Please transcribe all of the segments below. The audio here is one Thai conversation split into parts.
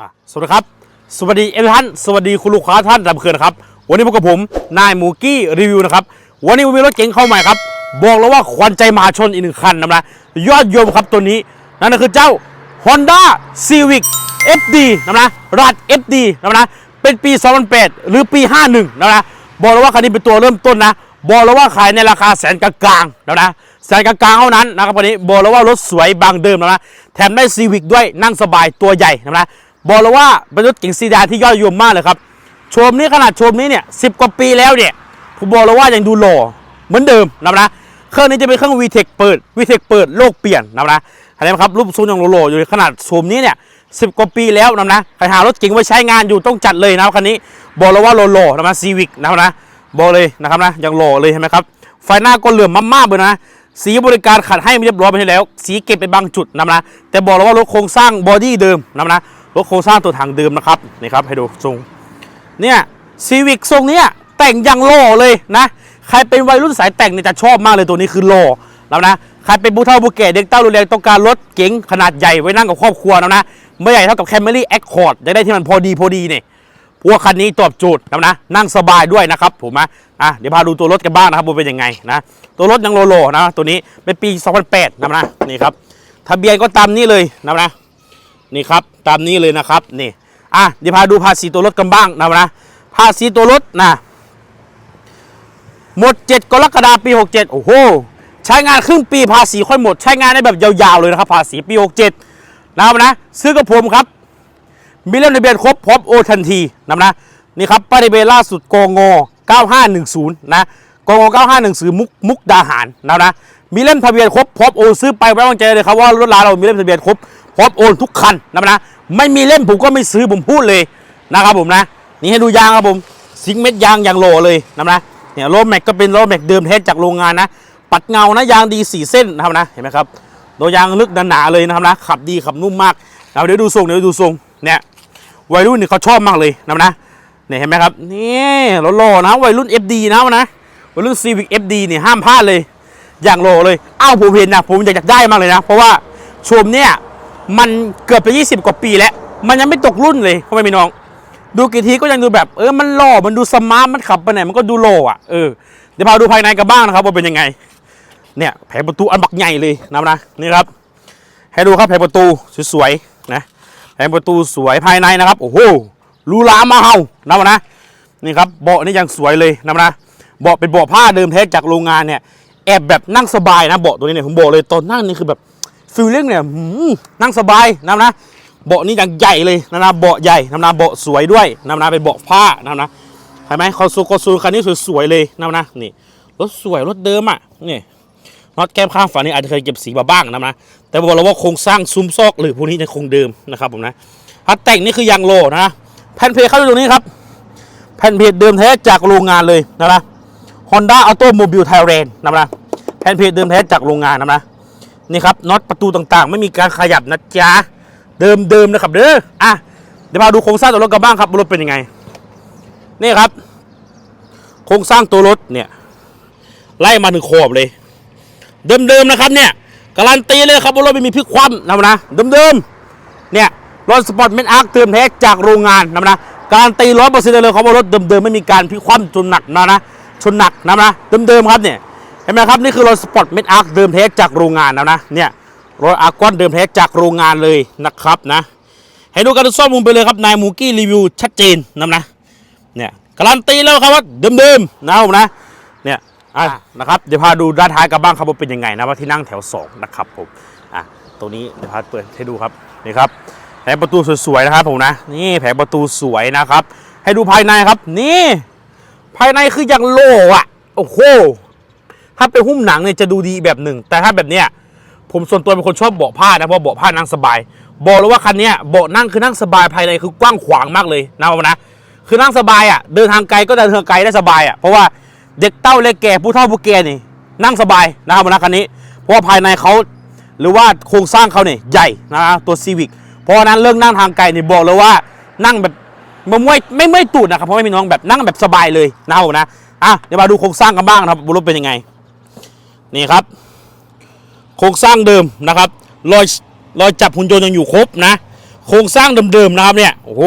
อะสวัสดีครับ สวัสดีเอท่าน สวัสดีคุณลูกค้าท่านรับเคืนนะครับ วันนี้พบกับผม นายหมูกี้รีวิวนะครับ วันนี้ผมมีรถเก๋งเข้าใหม่ครับ บอกแล้วว่าขวัญใจมหาชนอีกหนึ่งคันนะนะยอดเยมครับตัวนี้ นั่นก็คือเจ้า Honda Civic FD นะนะรัด FD นะนะเป็นปี 2008 หรือปี 51 นะนะบอกแล้วว่าคันนี้เป็นตัวเริ่มต้นนะ บอกแล้วว่าขายในราคาแสนกลางๆนะนะแสนกลางๆเท่านั้นนะครับวันนี้บอกแล้วว่ารถสวยบางเดิมนะนะแถมได้ซีวิกด้วยนั่งสบายตัวใหญ่นะนะ บอกแล้วว่าเป็นรถเก๋งซีดานที่ยอดนิยมมากเลยครับโชมนี้ขนาดโชมนี้เนี่ยสิกว่าปีแล้วเนี่ยผมบอกเลยว่ายังดูหล่อเหมือนเดิมนะนะเครื่องนี้จะเป็นเครื่อง VTEC เปิด VTEC เปิดโลกเปลี่ยนนะนะเห็นไหมครับรูปทรงยังโหล่ๆอยู่ขนาดโชมนี้เนี่ยสิกว่าปีแล้วนะนะใครหารถเก๋งไว้ใช้งานอยู่ต้องจัดเลยนะคันนี้บอกเลยว่าโหล่ๆนะนะซีวิกนะนะบอกเลยนะครับนะยังหล่อเลยเห็นไหมครับไฟหน้าก็เหลื่อมมากๆเลยนะสีบริการขัดให้เรียบร้อยไปแล้ว สีเก็บไปบางจุดนะนะแต่บอกเลยว่ารถโครงสร้างบอดี้เดิมนะนะ รถโครงสร้างตัวถังเดิมนะครับนี่ครับให้ดูทรงเนี่ยซีวิกทรงเนี้ยแต่งอยังหล่อเลยนะ ใครเป็นวัยรุ่นสายแต่งเนี่ยจะชอบมากเลยตัวนี้คือหล่อแล้วนะใครเป็นผู้เฒ่าผู้แก่เด็กเต้ารุนแรงต้องการรถเก๋งขนาดใหญ่ไว้นั่งกับครอบครัวนะนะไม่ใหญ่เท่ากับ Camry Accord จะได้ที่มันพอดีพอดีเนี่ยพวกคันนี้ตอบโจทย์นะนะนั่งสบายด้วยนะครับผมนะอะเดี๋ยวพาดูตัวรถกันบ้างนะครับว่าเป็นยังไงนะตัวรถยังโลโลนะตัวนี้เป็นปี 2008นะนะนี่ครับทะเบียนก็ตามนี้เลยนะนะนี่ครับตามนี้เลยนะครับนี่อะเดี๋ยวพาดูภาษีตัวรถกันบ้างนะนะภาษีตัวรถนะหมด 7 กรกฎาคมปี 67 โอ้โห ใช้งานครึ่งปีภาษีค่อยหมด ใช้งานได้แบบยาวๆเลยนะครับ ภาษีปี 67 นะครับนะ ซื้อกับผมครับ มีเล่มทะเบียนครบพร้อมโอทันทีนะนะนี่ครับป้ายทะเบียนล่าสุดกง9510 นะกง9510 มุกมุกดาหารนะนะ มีเล่มทะเบียนครบพร้อมโอซื้อไปไว้วางใจเลยครับว่ารถร้าเรามีเล่มทะเบียนครบ พร้อมโอนทุกคันนะนะไม่มีเล่มผมก็ไม่ซื้อผมพูดเลยนะครับผมนะนี่ให้ดูยางครับผมซิงเม็ดยางอย่างโหลเลยนะนะเนี่ยโรแม็กก็เป็นโรแม็กเดิมแท้จากโรงงานนะ ปัดเงานะยางดีสี่เส้นนะครับนะเห็นไหมครับตัวยางลึกหนาๆเลยนะครับนะขับดีขับนุ่มมากเอาเดี๋ยวดูทรงเดี๋ยวดูทรงเนี่ยวัยรุ่นเนี่ยเขาชอบมากเลยนะนะเนี่ยเห็นไหมครับนี่หล่อๆนะวัยรุ่น FD นะนะวัยรุ่น Civic FD เนี่ยห้ามพลาดเลยอย่างโลเลยอ้าวผมเห็นนะผมอยากได้มากเลยนะ เพราะว่าชมเนี่ย มันเกือบจะ20 กว่าปีแล้ว มันยังไม่ตกรุ่นเลยพ่อแม่พี่น้อง ดูกี่ทีก็ยังดูแบบเออมันหล่อมันดูสมาร์ทมันขับไปไหนมันก็ดูโลอะเออเดี๋ยวพาดูภายในกันบ้างนะครับว่าเป็นยังไง เนี่ยแผงประตูอันบักใหญ่เลยนะนะนี่ครับ ให้ดูครับแผงประตูสวยๆนะแผงประตูสวยภายในนะครับโอ้โหหรูหรามาเฮานะนะนี่ครับเบาะนี่ยังสวยเลยนะวะนะเบาะเป็นเบาะผ้าเดิมแท้จากโรงงานเนี่ยแอบแบบนั่งสบายนะเบาะตัวนี้เนี่ยผมบอกเลยตอนนั่งนี่คือแบบ ฟิลลิ่งเนี่ยนั่งสบายนะนะเบาะนี่อย่างใหญ่เลยนะนะเบาะใหญ่นะนะเบาะสวยด้วยนะนะเป็นเบาะผ้านะนะเห็นไหมคอนโซลคอนโซลคันนี้สวยๆเลยนะนะนี่รถสวยรถเดิมอะนี่น็อตแก้มข้างฝานี่อาจจะเคยเก็บสีมาบ้างนะนะแต่บอกเราว่าโครงสร้างซุ้มซอกหรือพวกนี้จะคงเดิมนะครับผมนะถ้าแต่งนี่คือยางโลนะแผ่นเพจเข้าดูตรงนี้ครับแผ่นเพจเดิมแท้จากโรงงานเลยนะนะ Honda Automobile Thailand นะนะแผ่นเพจเดิมแท้จากโรงงานนะนะ นี่ครับน็อตประตูต่างๆ ไม่มีการขยับนะจ๊ะเดิมๆนะครับเด้ออะเดี๋ยวมาดูโครงสร้างตัวรถกันบ้างครับว่ารถเป็นยังไงนี่ครับ โครงสร้างตัวรถเนี่ย ไล่มาถึงขอบเลย เดิมๆนะครับเนี่ยการันตีเลยครับว่ารถไม่มีพลิกคว่ำนะนะเดิมๆเนี่ยรถสปอร์ตเมนอาร์คเติมแท้จากโรงงานนะนะการันตีร้อยเปอร์เซ็นต์เลยครับว่ารถเดิมๆไม่มีการพลิกคว่ำจนหนักนะนะชนหนักนะนะเดิมๆครับเนี่ย เห็นไหมครับ นี่คือรถสปอร์ตเมนอาร์คเดิมแท้จากโรงงานนะนะเนี่ยรถอาร์กอนเดิมแท้จากโรงงานเลยนะครับนะให้ดูการซ่อมมุมไปเลยครับนายมูกี้รีวิวชัดเจนนะนะเนี่ยการันตีแล้วครับว่าเดิมๆนะครับผมนะเนี่ยอะนะครับเดี๋ยวพาดูด้านท้ายกันบ้างครับว่าเป็นยังไงนะว่าที่นั่งแถว 2 นะครับผมอะตรงนี้เดี๋ยวพาเปิดให้ดูครับนี่ครับแผงประตูสวยๆนะครับผมนะนี่แผงประตูสวยนะครับ ให้ดูภายในครับ นี่ ภายในคืออย่างโล่อะโอ้โห ถ้าเป็นหุ้มหนังเนี่ยจะดูดีแบบหนึ่ง แต่ถ้าแบบเนี้ยผมส่วนตัวเป็นคนชอบเบาะผ้านะเพราะเบาะผ้านั่งสบาย บอกเลยว่าคันนี้เบาะนั่งคือนั่งสบายภายในคือกว้างขวางมากเลยนะผมนะคือนั่งสบายอะเดินทางไกลก็เดินทางไกลได้สบายอะเพราะว่าเด็กเต้าเล็กแก่ผู้เฒ่าผู้แก่นี่ นั่งสบายนะครับผมนะคันนี้ เพราะว่าภายในเขาหรือว่าโครงสร้างเขาเนี่ยใหญ่นะตัวซีวิกเพราะนั้นเรื่องนั่งทางไกลนี่บอกเลยว่านั่งแบบไม่เมื่อยไม่เมื่อยตูดนะครับเพราะไม่มีน้องแบบนั่งแบบสบายเลยนะครับผมนะอะเดี๋ยวมาดูโครงสร้างกันบ้างนะครับบุรุษเป็นยังไง นี่ครับ โครงสร้างเดิมนะครับรอยรอยจับหุ่นยนต์ยังอยู่ครบนะ โครงสร้างเดิมๆนะครับเนี่ยโอ้โห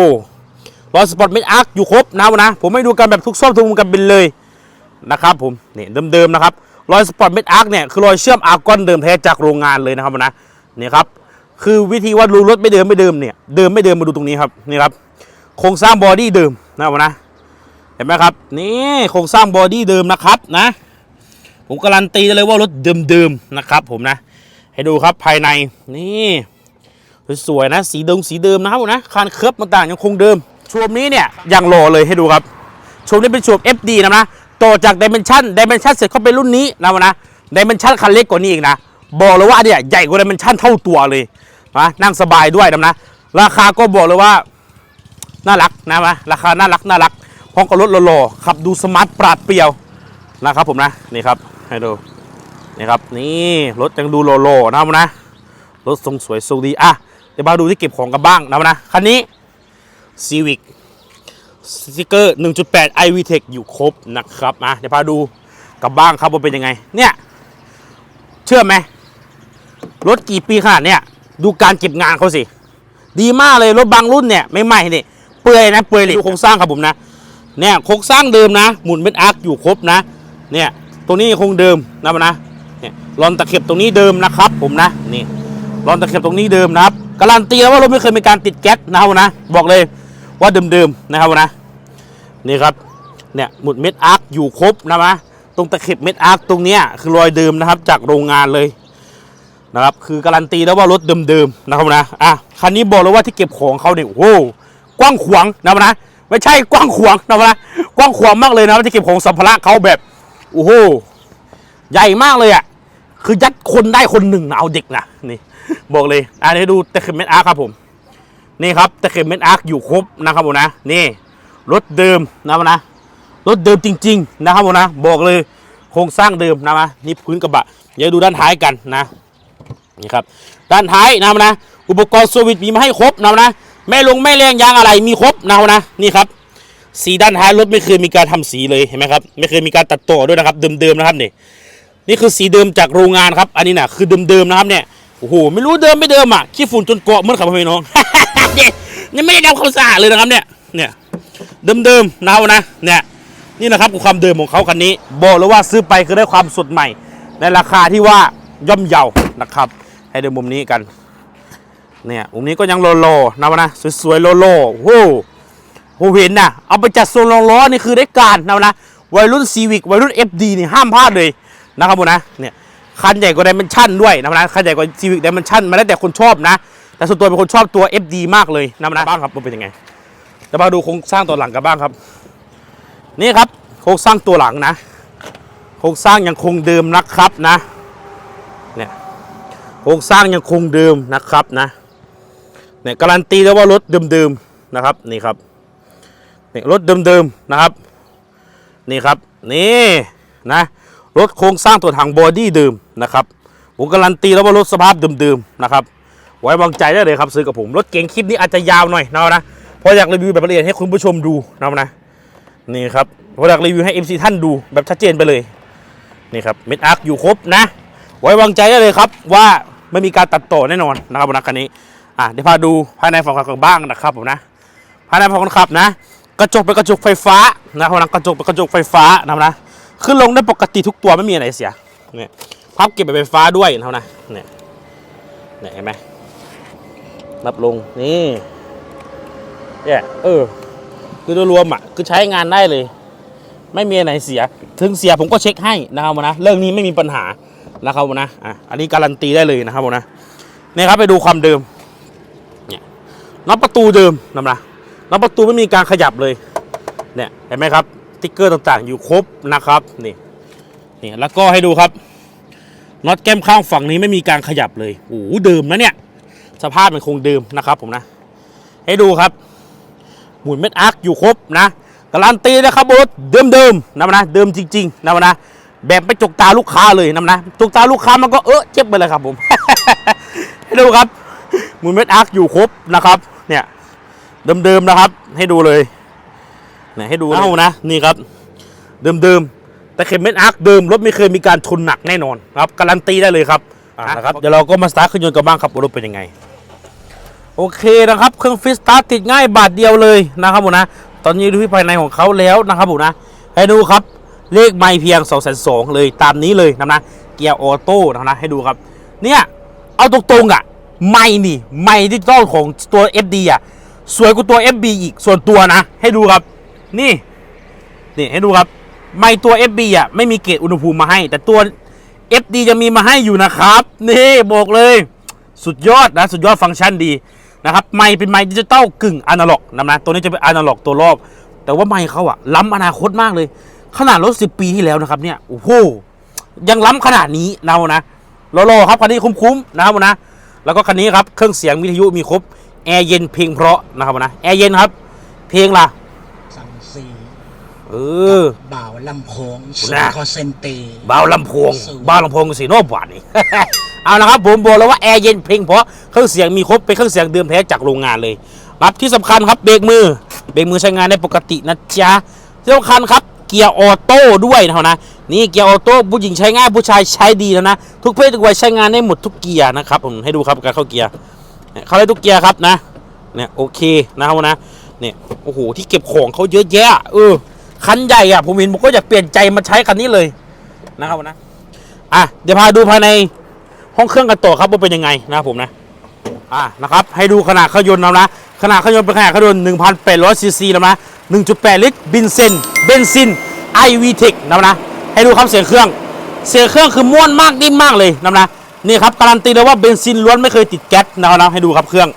รอยสปอร์ตเมดอาร์คอยู่ครบนะนะผมไม่ดูกันแบบทุกซ่อมทุกมุมกันเป็นเลยนะครับผมนี่เดิมๆนะครับรอยสปอร์ตเมดอาร์คเนี่ยคือรอยเชื่อมอาร์กอนเดิมแท้จากโรงงานเลยนะครับนะนี่ครับคือวิธีว่ารูรถไม่เดิมไม่เดิมเนี่ยเดิมไม่เดิมมาดูตรงนี้ครับนี่ครับโครงสร้างบอดี้เดิมนะครับนะเห็นไหมครับนี่โครงสร้างบอดี้เดิมนะครับนะ ผมการันตีได้เลยว่ารถเดิมๆนะครับ ผมนะ ให้ดูครับภายในนี่สวยๆนะ สีเดิมสีเดิมนะครับผมนะคานเคิร์ฟต่างๆยังคงเดิมชมนี้เนี่ยยังรอเลยให้ดูครับชมนี้เป็นชม FD นะนะต่อจากดิเมนชันดิเมนชันเสร็จเข้าไปรุ่นนี้นะนะดิเมนชันคันเล็กกว่านี้อีกนะบอกเลยว่าเนี่ยใหญ่กว่าดิเมนชันเท่าตัวเลยนะนั่งสบายด้วยนะนะราคาก็บอกเลยว่าน่ารักนะมะราคาน่ารักน่ารักพร้อมกับรถหล่อๆขับดูสมาร์ทปราดเปรียวนะครับผมนะนี่ครับ ให้ดูนี่ครับนี่รถยังดูหล่อๆนะนะรถทรงสวยทรงดีอะเดี๋ยวมาดูที่เก็บของกันบ้างนะนะคันนี้ Civic สติกเกอร์ 1.8 iV Tech อยู่ครบนะครับมาเดี๋ยวพาดูกับบ้างครับว่าเป็นยังไง เนี่ย เชื่อไหมรถกี่ปีขนาดเนี้ยดูการเก็บงานเขาสิ ดีมากเลยรถบางรุ่นเนี่ยไม่ใหม่นี่เปื่อยนะเปื่อยเลยดูโครงสร้างครับผมนะ เนี่ยโครงสร้างเดิมนะ หมุนเป็นอาร์คอยู่ครบนะ เนี่ย ตรงนี้คงเดิมนะมันนะเนี่ยรอนตะเข็บตรงนี้เดิมนะครับ ผมนะนี่รอนตะเข็บตรงนี้เดิมนะครับการันตีแล้วว่ารถไม่เคยมีการติดแก๊สนะครับนะ บอกเลยว่าเดิมๆนะครับนะนี่ครับเนี่ยหมุนเม็ดอาร์คอยู่ครบนะมะตรงตะเข็บเม็ดอาร์คตรงเนี้ยคือรอยเดิมนะครับ จากโรงงานเลยนะครับคือการันตีแล้วว่ารถเดิมๆนะครับนะอะคันนี้บอกเลยว่าที่เก็บของเขาเนี่ยโอ้โหกว้างขวางนะนะไม่ใช่กว้างขวางนะนะกว้างขวางมากเลยนะที่เก็บของสัมภาระเขาแบบ โอ้โห ใหญ่มากเลยอะ คือยัดคนได้คนหนึ่งนะเอาเด็กนะนี่ บอกเลยอะให้ดูตะเข็บเม็ดอาร์คครับผม นี่ครับตะเข็บเม็ดอาร์คอยู่ครบนะครับผมนะ นี่รถเดิมนะนะ รถเดิมจริง ๆ นะครับผมนะ บอกเลยโครงสร้างเดิมนะนะนี่พื้นกระบะ เดี๋ยวดูด้านท้ายกันนะ นี่ครับ ด้านท้ายนะครับนะ อุปกรณ์สวิตช์มีมาให้ครบนะครับนะ แม่ลงแม่แรงยางอะไรมีครบนะครับนะ นี่ครับ สีด้านท้ายรถไม่เคยมีการทำสีเลยเห็นไหมครับไม่เคยมีการตัดต่อด้วยนะครับเดิมๆนะครับนี่นี่คือสีเดิมจากโรงงานครับ อันนี้นะคือเดิมๆนะครับเนี่ยโอ้โหไม่รู้เดิมไม่เดิมอะขี้ฝุ่นจนเกาะเมื่อขับพี่น้องเนี่ยไม่ได้ทำความสะอาดเลยนะครับเนี่ยเนี่ยเดิมๆนะนะเนี่ยนี่นะครับคือความเดิมของเขาคันนี้ บอกเลยว่าซื้อไปคือได้ความสดใหม่ ในราคาที่ว่าย่อมเยานะครับ ให้ดูมุมนี้กันเนี่ยมุมนี้ก็ยังโลโลนะวะนะสวยๆโลโลโอ้ โหโหเห็นนะเอาไปจัดโซนรองล้อนี่คือได้การนะวะนะวัยรุ่นซีวิกวัยรุ่น FD นี่ห้ามพลาดเลยนะครับผมนะเนี่ยคันใหญ่กว่าไดเมนชั่นด้วยนะวะนะคันใหญ่กว่าซีวิกไดเมนชั่นมาแล้วแต่คนชอบนะ แต่ส่วนตัวเป็นคนชอบตัว FD มากเลยนะวะนะบ้างครับมันเป็นยังไงจะมาดูโครงสร้างตัวหลังกันบ้างครับ นี่ครับโครงสร้างตัวหลังนะโครงสร้างยังคงเดิมนะครับนะเนี่ยโครงสร้างยังคงเดิมนะครับนะเนี่ยการันตีแล้วว่ารถเดิมๆนะครับนี่ครับ นี่รถเดิมๆนะครับ นี่ครับนี่นะรถโครงสร้างตัวถังบอดี้เดิมนะครับผมการันตีแล้วว่ารถสภาพเดิมๆนะครับไว้วางใจได้เลยครับซื้อกับผมรถเก๋งคลิปนี้อาจจะยาวหน่อยนะนะเพราะอยากรีวิวแบบละเอียดให้คุณผู้ชมดูนะนะนี่ครับเพราะอยากรีวิวให้ MC ท่านดูแบบชัดเจนไปเลยนี่ครับเม็ดอาร์คอยู่ครบนะ ไว้วางใจได้เลยครับว่าไม่มีการตัดต่อแน่นอนนะครับผมนะคันนี้อะเดี๋ยวพาดูภายในฝั่งคนขับบ้างนะครับผมนะภายในฝั่งคนขับนะ ระจกเป็นกระจกไฟฟ้านะครับนะกระจกเป็นกระจกไฟฟ้านะครับนะขึ้นลงได้ปกติทุกตัวไม่มีอะไรเสียเนี่ยพับเก็บแบบไฟฟ้าด้วยนะครับนะเนี่ยเนี่ยเห็นไหมรับลงนี่เนี่ยเออคือโดยรวมอะคือใช้งานได้เลย ไม่มีอะไรเสีย ถึงเสียผมก็เช็คให้นะครับนะเรื่องนี้ไม่มีปัญหานะครับนะอะอันนี้การันตีได้เลยนะครับนะเนี่ยครับไปดูความเดิมเนี่ยน็อตประตูเดิมนะนะ น็อตประตูไม่มีการขยับเลย เนี่ยเห็นไหมครับติ๊กเกอร์ต่างๆ อยู่ครบนะครับนี่นี่แล้วก็ให้ดูครับน็อตแก้มข้างฝั่งนี้ไม่มีการขยับเลยโอ้โหเดิมนะเนี่ยสภาพมันคงเดิมนะครับผมนะ ให้ดูครับ หมุนเม็ดอาร์คอยู่ครบนะการันตีนะครับรถเดิมๆนะนะเดิมจริงๆนะนะแบบไปจกตาลูกค้าเลยนะนะจกตาลูกค้ามันก็เออเจ็บไปเลยครับผมให้ดูครับหมุนเม็ดอาร์คอยู่ครบนะครับ เนี่ย เดิมๆนะครับ ให้ดูเลยเนี่ยให้ดูเอานะนี่ครับ เดิมๆแต่เข็มเม็ดอาร์คเดิมรถไม่เคยมีการชนหนักแน่นอนครับการันตีได้เลยครับอะนะครับเดี๋ยวเราก็มาสตาร์ทเครื่องยนต์กันบ้างครับว่ารถเป็นยังไง โอเคนะครับ เครื่องฟิสตาร์ทติดง่ายบาทเดียวเลยนะครับผมนะตอนนี้ดูที่ภายในของเขาแล้วนะครับผมนะให้ดูครับเลขไม่เพียง2 2 0 0 0เลยตามนี้เลยนะนะเกียร์ออโต้นะครับนะให้ดูครับ เนี่ย เอาตรงๆอะ ไม่นี่ ไม่ดิจิตอลของตัว FD อะ สวยกว่าตัว FB อีกส่วนตัวนะ ให้ดูครับ นี่ นี่ให้ดูครับ ไม่ตัว FB อะไม่มีเกจอุณหภูมิมาให้ แต่ตัว FD จะมีมาให้อยู่นะครับ นี่บอกเลย สุดยอดนะ สุดยอดฟังก์ชันดีนะครับไม่เป็นไม้ดิจิตอลกึ่งอนาล็อกนะนะตัวนี้จะเป็นอนาล็อกตัวรอบ แต่ว่าไม้เขาอะล้ำอนาคตมากเลย ขนาดรถ10 ปีที่แล้วนะครับเนี่ยโอ้โหยังล้ำขนาดนี้เนะนะรอๆครับคันนี้คุ้มๆนะครับนะแล้วก็คันนี้ครับเครื่องเสียงวิทยุมีครบ แอร์เย็นเพลงเพราะนะครับนะแอร์เย็นครับ เพลงล่ะสังสีเออบ่าวลำโพงคุณสูน่ะคอเซนเตเบาลำโพงสูงเบาลำโพงสีโนบหวานนี่เอาละครับผมบอกแล้วว่าแอร์เย็นเพลงเพราะเครื่องเสียงมีครบเป็นเครื่องเสียงเดิมแท้จากโรงงานเลยครับที่สำคัญครับเบรกมือเบรกมือใช้งานได้ปกตินะจ๊ะที่สำคัญครับเกียร์ออโต้ด้วยนะนะนี่เกียร์ออโต้ผู้หญิงใช้ง่ายผู้ชายใช้ดีแล้วนะทุกเพศทุกวัยใช้งานได้หมดทุกเกียร์นะครับผมให้ดูครับการเข้าเกียร์ เนี่ยเขาได้ทุกเกียร์ครับนะเนี่ยโอเคนะครับนะเนี่ยโอ้โหที่เก็บของเขาเยอะแยะเออคันใหญ่อะผมเห็นผมก็อยากเปลี่ยนใจมาใช้คันนี้เลยนะครับนะอะเดี๋ยวพาดูภายในห้องเครื่องกันต่อครับว่าเป็นยังไงนะครับผมนะอะนะครับให้ดูขนาดเครื่องยนต์นะนะขนาดเครื่องยนต์เป็นขนาดเครื่องยนต์1,800ซีซีนะนะ1.8 ลิตรบินเซนเบนซิน iVTEC นะนะให้ดูครับเสียงเครื่อง เสียงเครื่องคือม้วนมากนิ่มมากเลยนะนะ นี่ครับการันตีเลยว่าเบนซินล้วนไม่เคยติดแก๊สนะนะให้ดูครับเครื่อง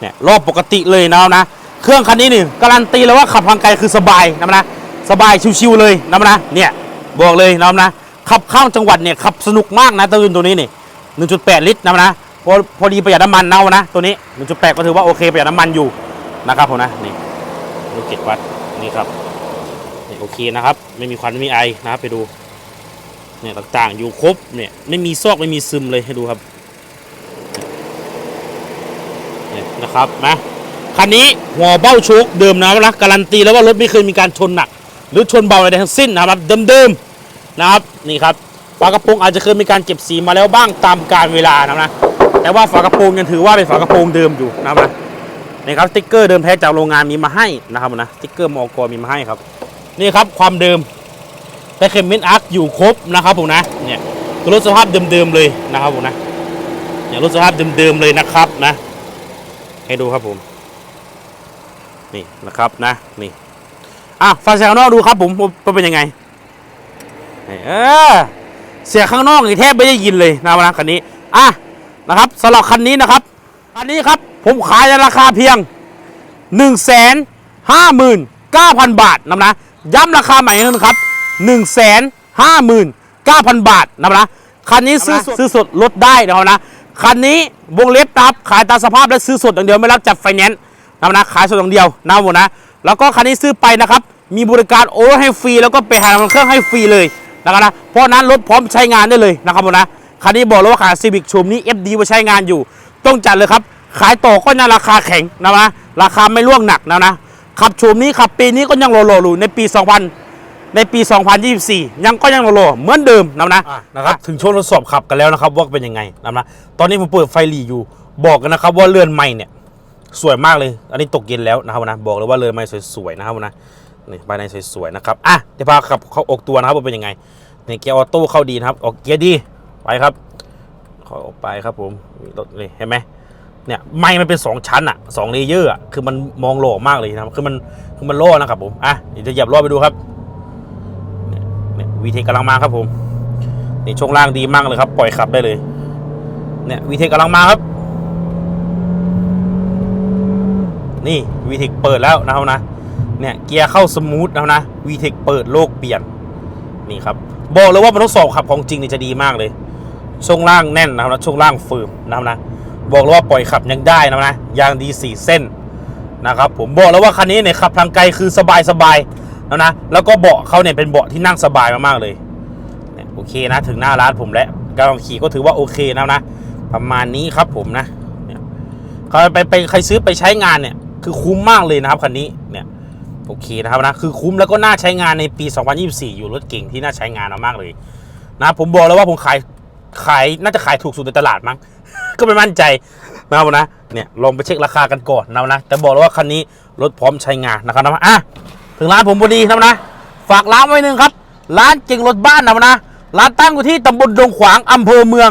เนี่ยรอบปกติเลยนะนะเครื่องคันนี้นี่การันตีเลยว่าขับทางไกลคือสบายนะนะสบายชิวๆเลยนะนะเนี่ยบอกเลยนะนะขับข้ามจังหวัดเนี่ยขับสนุกมากนะตัวอื่นตัวนี้นี่1.8 ลิตรนะนะพอพอดีประหยัดน้ำมันเนานะตัวนี้ 1.8 ก็ถือว่าโอเคประหยัดน้ำมันอยู่นะครับผมนะนี่ดูเกตวัดนี่ครับนี่โอเคนะครับ ไม่มีควันไม่มีไอนะครับไปดู เนี่ยต่างๆอยู่ครบเนี่ยไม่มีซอกไม่มีซึมเลยให้ดูครับเนี่ยนะครับนะคันนี้หัวเบ้าโชคเดิมนะนะการันตีแล้วว่ารถไม่เคยมีการชนหนัก หรือชนเบาอะไรทั้งสิ้นนะครับเดิมๆนะครับนี่ครับฝากระโปรงอาจจะเคยมีการเก็บสีมาแล้วบ้างตามกาลเวลานะนะแต่ว่าฝากระโปรงยังถือว่าเป็นฝากระโปรงเดิมอยู่นะครับนะนี่ครับสติ๊กเกอร์เดิมแท้จากโรงงานมีมาให้นะครับนะสติ๊กเกอร์มอกรมีมาให้ครับ นี่ครับความเดิม แต่เคมเมนอาร์คอยู่ครบนะครับผมนะเนี่ยรถสภาพเดิมๆเลยนะครับผมนะเนี่ยรถสภาพเดิมๆเลยนะครับนะ ให้ดูครับผม นี่นะครับนะนี่อะฟังเสียงข้างนอกดูครับผมว่าเป็นยังไงเออเสียงข้างนอกนี่แทบไม่ได้ยินเลยนะวันนะคันนี้อะนะครับสำหรับคันนี้นะครับคันนี้ครับผมขายในราคาเพียง 1 5 9 0 0 0 บาทนะนะย้ำราคาใหม่อีกครั้งนะครับ 1 5 9 0 0 0 บาทนะนะคันนี้ซื้อสดซื้อสดลดได้นะครับนะคันนี้วงเล็บนะครับขายตามสภาพและซื้อสดอย่างเดียวไม่รับจัดไฟแนนซ์นะนะขายสดอย่างเดียวนะผมนะแล้วก็คันนี้ซื้อไปนะครับมีบริการโอนให้ฟรีแล้วก็ไปหาน้ำมันเครื่องให้ฟรีเลยนะครับนะเพราะนั้นรถพร้อมใช้งานได้เลยนะครับผมนะคันนี้บอกเลยว่าขายซีวิกชมนี้ FD มาใช้งานอยู่ ต้องจัดเลยครับ ขายต่อก็ยังราคาแข็งนะนะราคาไม่ล่วงหนักนะนะขับชมนี้ขับปีนี้ก็ยังโลโลอยู่ในปี 2000 ในปี 2024 ยังก็ยังโลโลเหมือนเดิมนะนะนะครับถึงช่วงทดสอบขับกันแล้วนะครับว่าเป็นยังไงนะนะตอนนี้ผมเปิดไฟหลีอยู่บอกกันนะครับว่าเลื่อนไม่เนี่ยสวยมากเลย อันนี้ตกเย็นแล้วนะครับนะบอกเลยว่าเรือนไม้สวยๆนะครับนะนี่ภายในสวยๆนะครับอะเดี๋ยวพาขับเข้าออกตัวนะครับว่าเป็นยังไงนี่เกียร์ออโต้เข้าดีนะครับ ออกเกียร์ดีไปครับขอออกไปครับผมรถนี่เห็นไหมเนี่ยไม้มันเป็น 2 ชั้นอะสองเลเยอร์อะคือมันมองโหล่มากเลยนะครับคือมันคือมันโล่นะครับผมอะเดี๋ยวจะเหยียบล้อไปดูครับ วีเทกำลังมาครับผมนี่ช่วงล่างดีมากเลยครับ ปล่อยขับได้เลย เนี่ยวีเทกำลังมาครับ นี่วีเทคเปิดแล้วนะครับนะ เนี่ยเกียร์เข้าสมูทนะครับนะวีเทคเปิดโลกเปลี่ยนนี่ครับบอกเลยว่ามันทดสอบขับของจริงนี่จะดีมากเลย ช่วงล่างแน่นนะครับนะช่วงล่าง firm นะครับนะบอกเลยว่าปล่อยขับยังได้นะนะยางดีสี่เส้นนะครับผมบอกแล้วว่าคันนี้เนี่ยขับทางไกลคือสบายสบาย ๆนะนะ แล้วก็เบาะเขาเนี่ยเป็นเบาะที่นั่งสบายมากๆเลยโอเคนะ ถึงหน้าร้านผมแล้วการขี่ก็ถือว่าโอเคนะนะ ประมาณนี้ครับผมนะเนี่ยใครไปไปใครซื้อไปใช้งานเนี่ย คือคุ้มมากเลยนะครับคันนี้เนี่ยโอเคนะครับนะคือคุ้มแล้วก็น่าใช้งานในปี 2024 อยู่รถเก่งที่น่าใช้งานมากๆเลยนะผมบอกแล้วว่าผมขายขายน่าจะขายถูกสุดในตลาดมั้ง ก็ไม่มั่นใจนะครับนะเนี่ยลองไปเช็คราคากันก่อนนะนะแต่บอกเลยว่าคันนี้รถพร้อมใช้งานนะครับนะอะ ถึงร้านผมพอดีนะนะฝากร้านไว้หนึ่งครับ ร้านเก่งรถบ้านนะนะร้านตั้งอยู่ที่ตำบลดงขวางอำเภอเมือง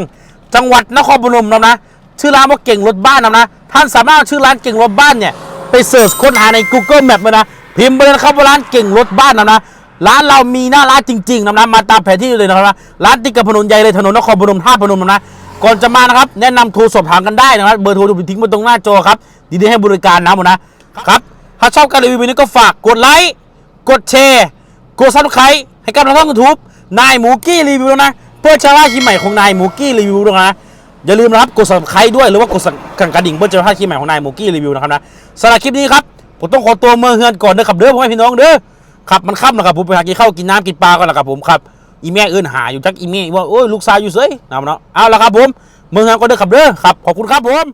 จังหวัดนครพนมนะนะชื่อร้านว่าเก่งรถบ้านนะนะท่านสามารถเอาชื่อร้านเก่งรถบ้านเนี่ยไปเสิร์ชค้นหาใน Google Map เลยนะพิมพ์ไปเลยครับว่าร้านเก่งรถบ้านนะนะร้านเรามีหน้าร้านจริงๆนะนะมาตามแผนที่เลยนะครับนร้านติดกับถนนใหญ่เลยถนนนครพนมท่าพนมนะนะก่อนจะมานะครับ แนะนำโทรสอบถามกันได้นะครับเบอร์โทรจะทิ้งบนตรงหน้าจอครับดีดีให้บริการนะครับผมนะครับ ถ้าชอบการรีวิวนี้ก็ฝากกดไลค์กดแชร์ กดซับสไครต์ให้กับทางช่องยูทูบนายหมูกี้รีวิวนะเพื่อจะว่าคลิปใหม่ของนายหมูกี้รีวิวด้วยนะอย่าลืมนะครับกด subscribe ด้วยหรือว่ากดสั่นกระดิ่งเพื่อจะพลาดคลิปใหม่ของนายหมูกี้รีวิวนะครับนะสำหรับคลิปนี้ครับผมต้องขอตัวเมื่อเฮือนก่อนเด้อครับเด้อพ่อแม่พี่น้องเด้อครับมันค่ำแล้วครับผมไปหากินข้าวกินน้ำกินปลาก่อนแล้วครับผมครับอีแม่เอื้นหาอยู่จักอีแม่ว่าโอ้ยลูกชายอยู่เสยนะครับเนาะเอาละครับผมเมื่อเฮือนก่อนเด้อครับเด้อครับขอบคุณครับผม